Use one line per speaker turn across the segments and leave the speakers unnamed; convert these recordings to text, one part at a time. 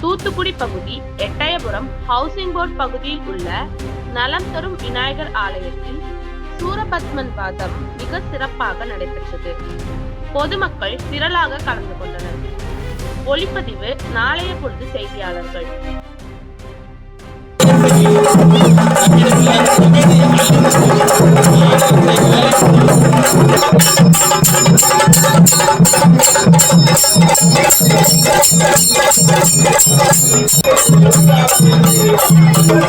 தூத்துக்குடி பகுதி Ettayapuram housing board பகுதியில் உள்ள நலம் தரும் விநாயகர் ஆலயத்தில் சூரபத்மன் வாதம் மிக சிறப்பாக நடைபெற்றது. பொதுமக்கள் திரளாக கலந்து கொண்டனர். ஒளிப்பதிவு நாளைய பொழுது செய்தியாளர்கள்.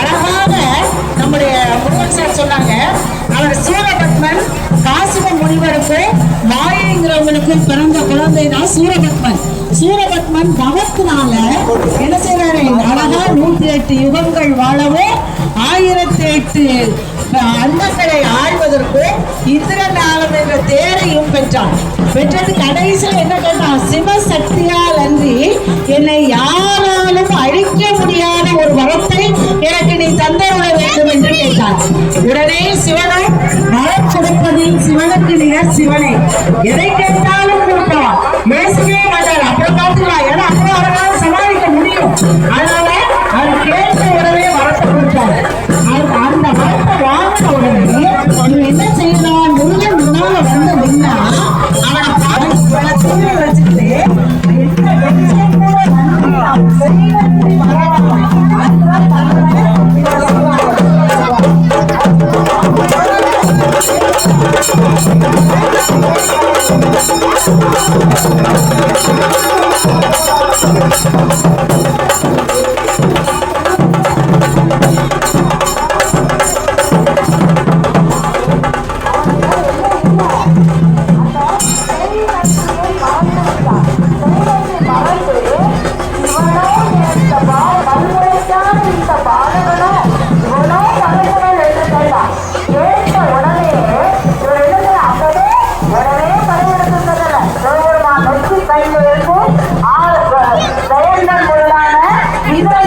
அழகாக நம்முடைய முருகன் சார் சொன்னாங்க அவர் சூரபத்மன் காசிம முனிவருக்கு மாயைங்கிறவங்களுக்கும் பிறந்த குழந்தை தான் சூரபத்மன் சூரபத்மன் தவத்தினால என்ன செய்யறாரு அழகா நூற்றி எட்டு யுகங்கள் வாழவும் ஆயிரத்தி எட்டு அண்டங்களை ஆழ்வதற்கு இந்திரநாளம் என்ற தேரையும் பெற்றான். பெற்றது கடைசியில் என்ன கேட்டான்? சிவசக்தியால் அன்றி என்னை யாராலும் அழிக்க முடியாத ஒரு வரத்தை எனக்கு நீ தந்தருள வேண்டும் என்று கேட்டார் உடனே சிவனும் வரம் கொடுப்பதில் சிவனுக்கு நிகர் சிவனை. எதை கேட்டாலும் கொடுப்பான். பேசவே மாட்டார்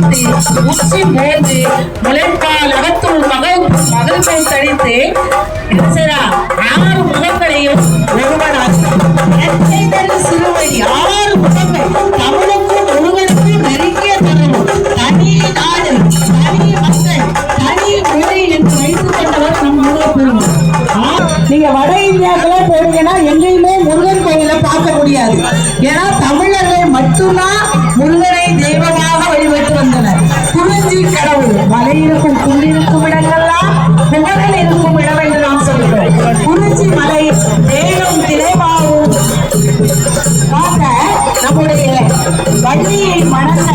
சேர்த்து உச்சி மோந்து முளைப்பால் அகத்துள் மகள் மகள்கள் தடித்து என்ன செய்றா? காட்ட நம்முடைய வள்ளியை மணந்த